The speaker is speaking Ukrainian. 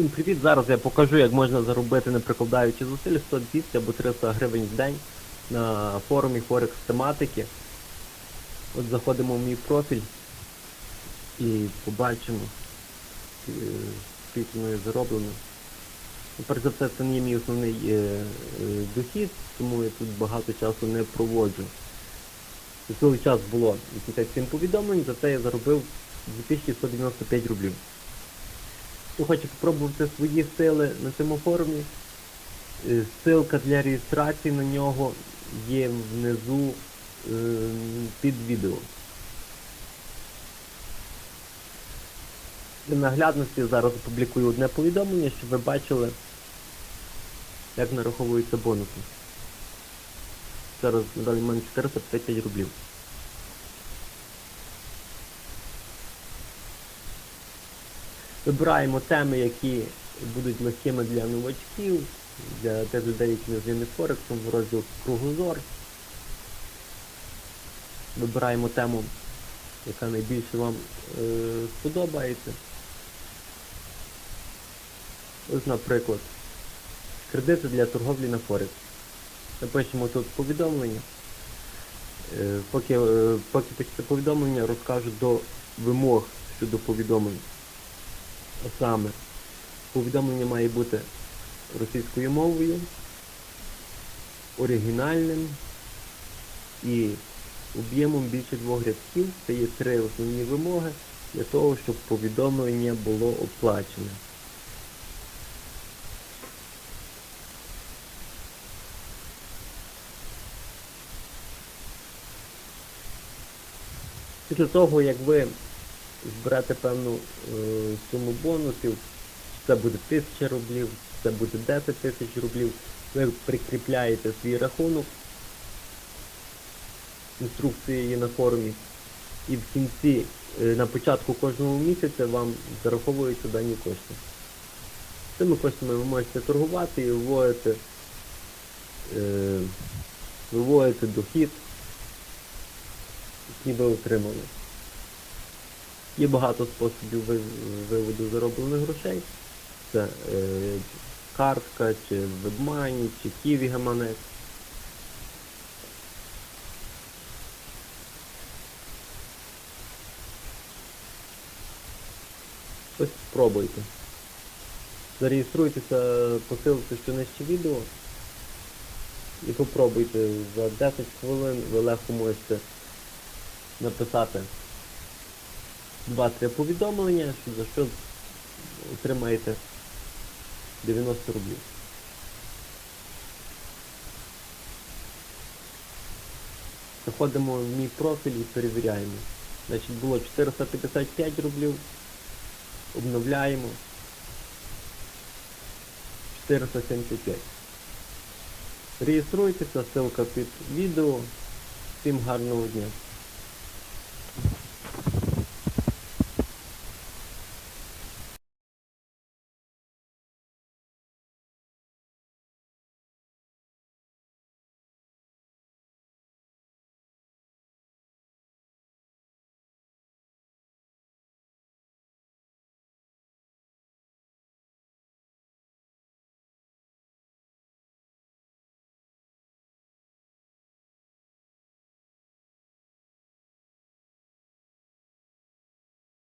Всім привіт! Зараз я покажу, як можна заробити, не прикладаючи зусиль 100, 200 або 300 гривень в день на форумі Форекс тематики. От заходимо в мій профіль і побачимо, е, скільки мною зароблено. Ну, Перш за все, це не є мій основний е, е, дохід, тому я тут багато часу не проводжу. Цілий час було 87 повідомлень, за це я заробив 2195 рублів. Хто хоче спробувати свої сили на цьому форумі, е, ссылка для реєстрації на нього є внизу е, під відео. Для наглядності зараз опублікую одне повідомлення, щоб ви бачили, як нараховуються бонуси. Зараз на даний момент 455 рублів. Вибираємо теми, які будуть легкими для новачків, для тих людей, які не знайомі з Форексом, в розділ Кругозор. Вибираємо тему, яка найбільше вам е, сподобається. Ось, наприклад, кредити для торговлі на Форекс. Напишемо тут повідомлення. Е, поки, е, поки пишете повідомлення, розкажу до вимог щодо повідомлень. Саме, повідомлення має бути російською мовою, оригінальним і об'ємом більше двох рядків. Це є три основні вимоги для того, щоб повідомлення було оплачене. Після того, як ви зберете певну е, суму бонусів, це буде 1000 рублів, це буде 10 тисяч рублів, ви прикріпляєте свій рахунок, інструкції є на форумі, і в кінці, е, на початку кожного місяця вам зараховуються дані кошти. Цими коштами ви можете торгувати і виводити, е, виводити дохід, який ви отримали. Є багато способів виводу зароблених грошей. Це е, картка, чи WebMoney, чи Kiwi гаманець. Ось спробуйте. Зареєструйтеся по ссылці, що нижче відео. І попробуйте за 10 хвилин ви легко можете написати 2-3 повідомлення, за що отримаєте 90 рублів. Заходимо в мій профіль і перевіряємо. Значить було 455 рублів. Обновляємо. 475. Реєструйтеся, ссылка під відео. Всім гарного дня.